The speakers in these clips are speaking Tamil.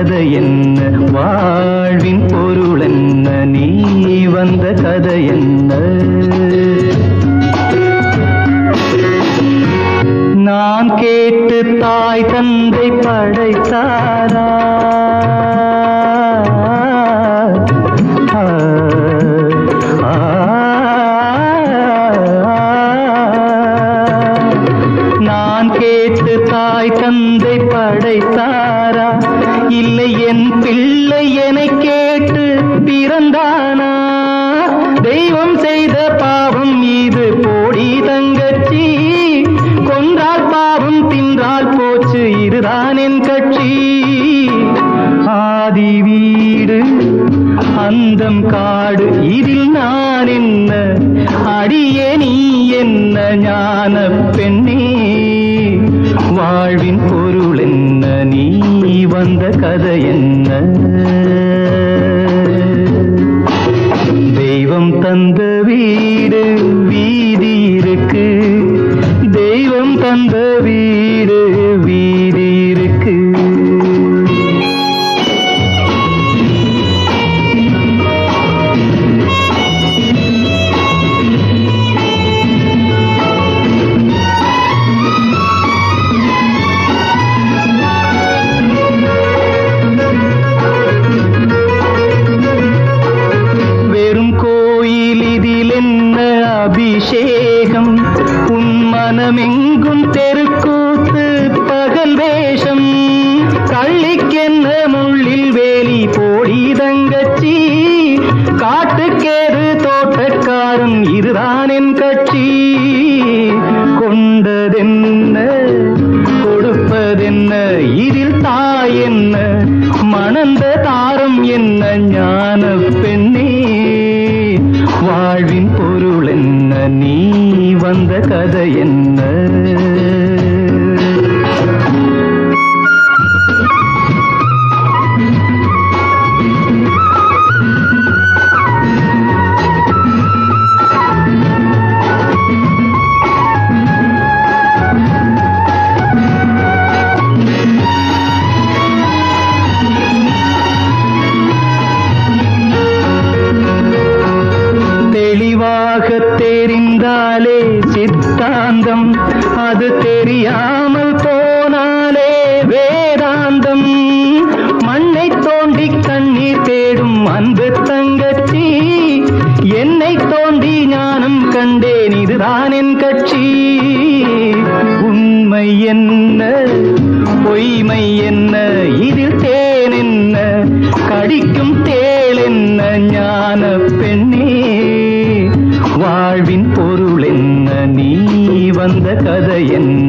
கதை என்ன? வா நான் என் கட்சி ஆதி வீடு அந்தம் காடு இதில் நான் என்ன அடியே நீ என்ன ஞான பெண்ணே? வாழ்வின் பொருள் என்ன நீ வந்த கதை என்ன? வந்த கதை என்ன? கொண்டேன் இதுதான் என் கட்சி? உண்மை என்ன? பொய்மை என்ன? இதில் தேன் என்ன? கடிக்கும் தேள் என்ன? ஞான பெண்ணே வாழ்வின் பொருள் என்ன? நீ வந்த கதை என்ன?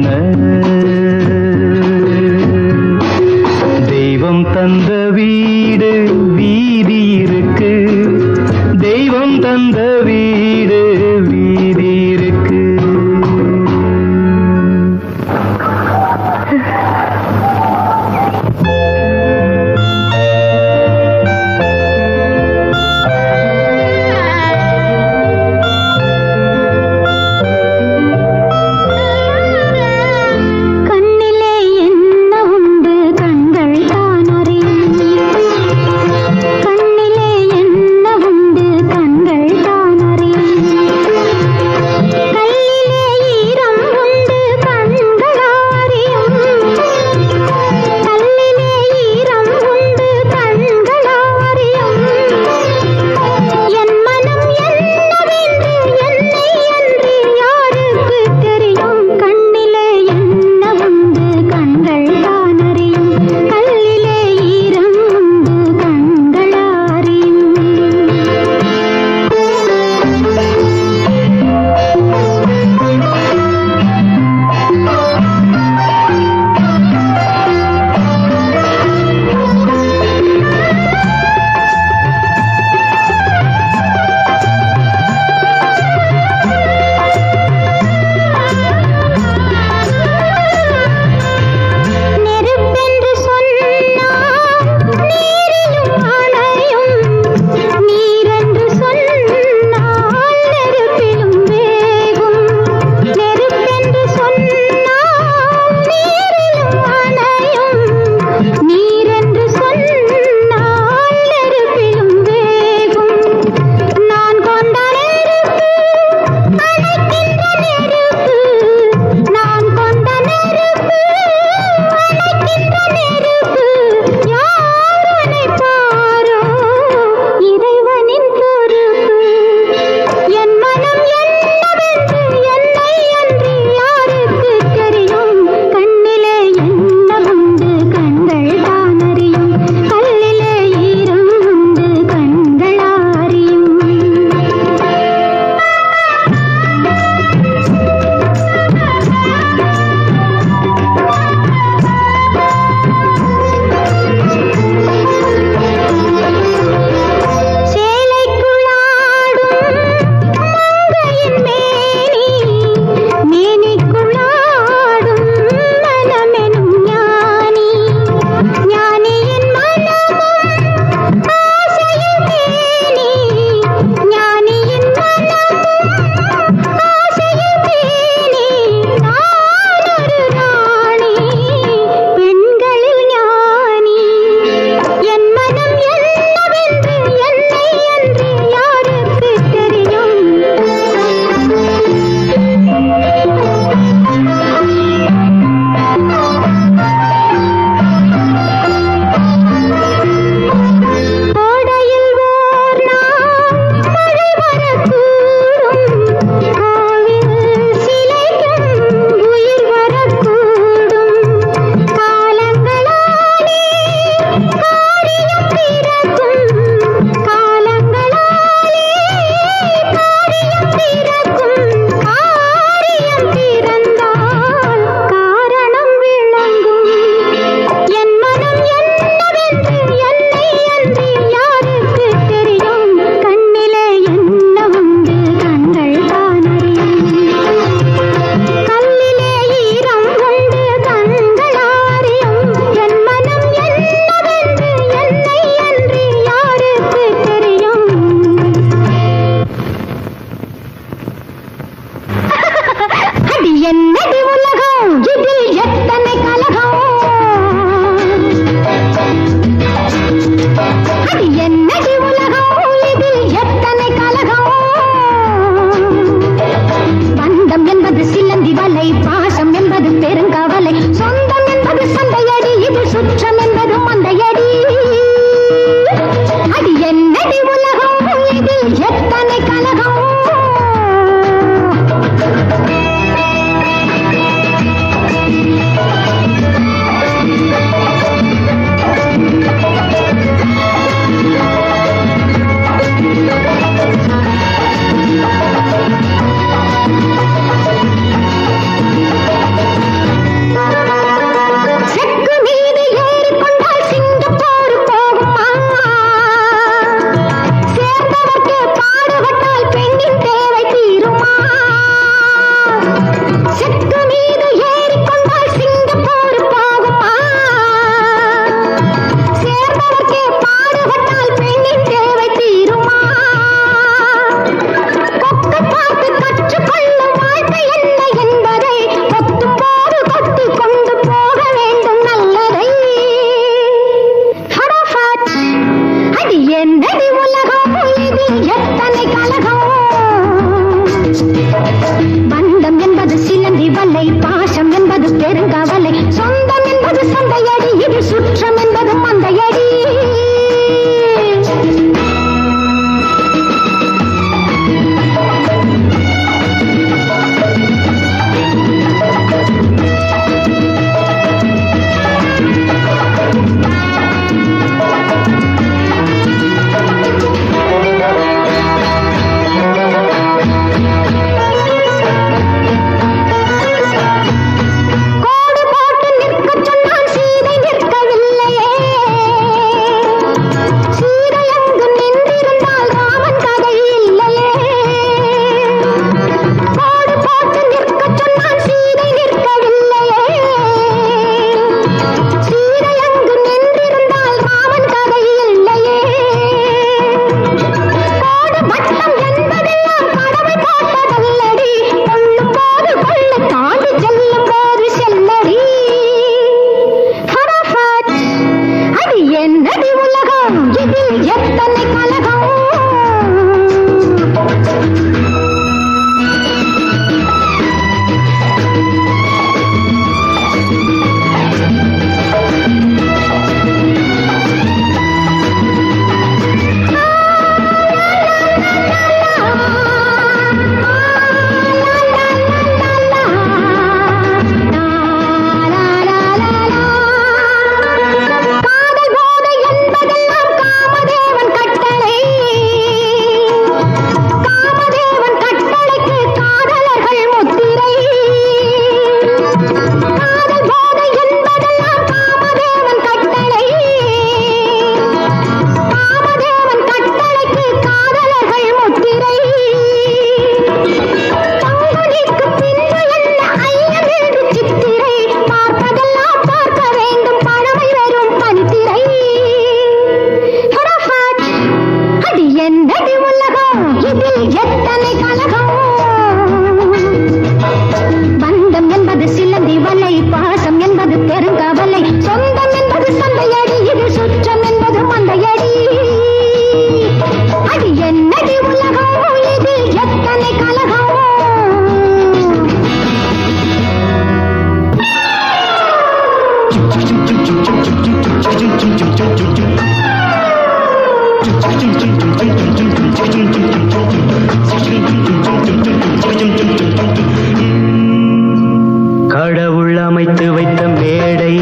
மேடை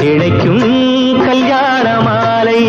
இழைக்கும் கல்யாண மாலை.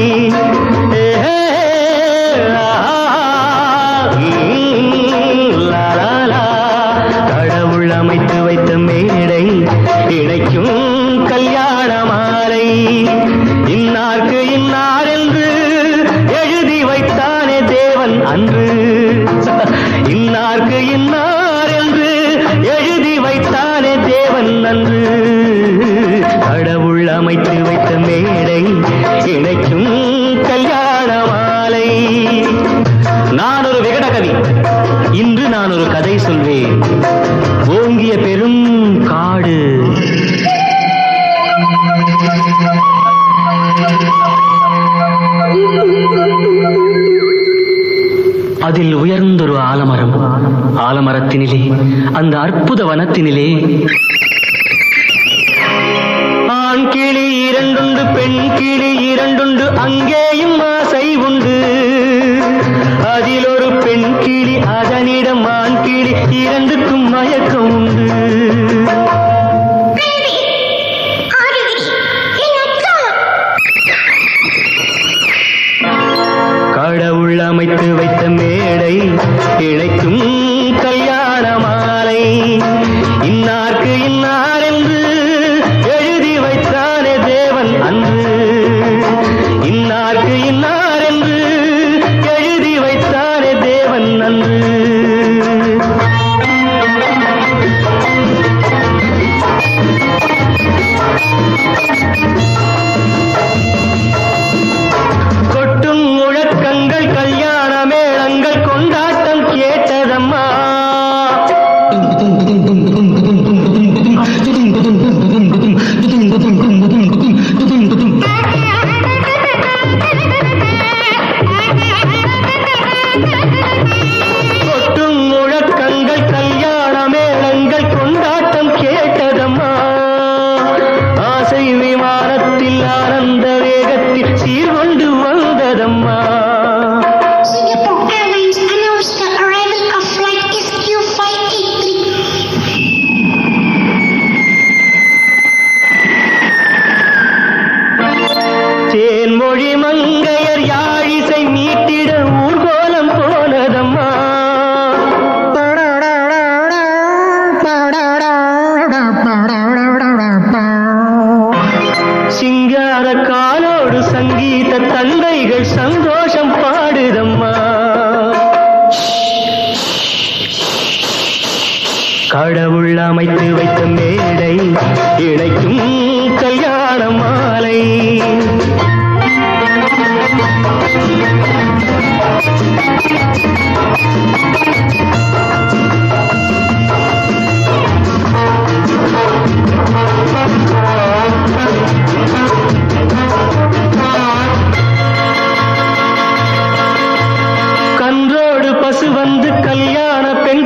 அதில் உயர்ந்தொரு ஆலமரம். ஆலமரத்தினிலே அந்த அற்புத வனத்தினிலே கடவுள் அமைத்து வைத்த மேடை இணைக்கும் கல்யாண மாலை கன்றோடு பசு வந்து கல்யாண பெண்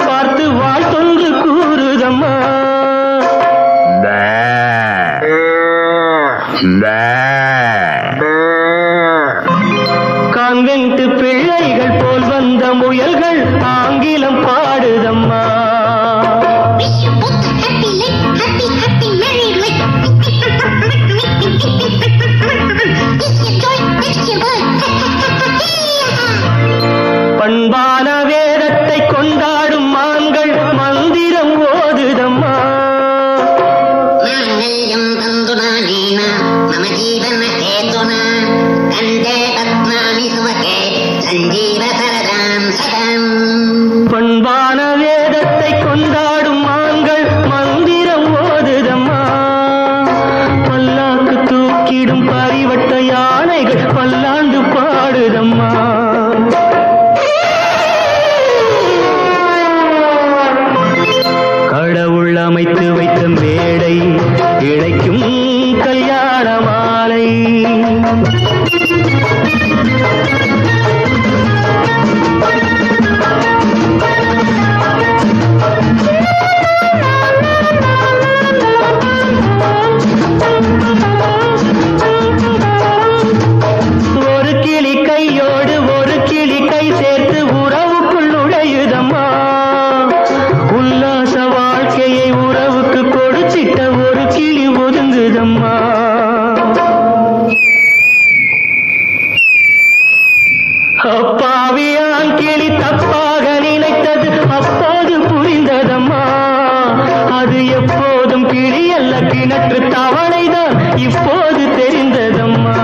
என்று தவளைதான் இப்போது தெரிந்ததம்மா.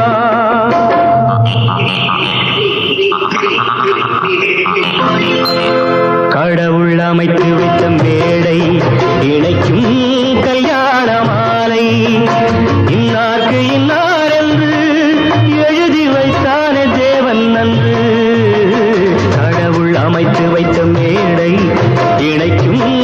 கடவுள் அமைத்து வைத்த மேடை இணைக்கும் கல்யாண மாலை. இன்னார்க்கு இன்னார் என்று எழுதி வைத்தானே தேவன் நன்று. கடவுள் அமைத்து வைத்த மேடை இணைக்கும்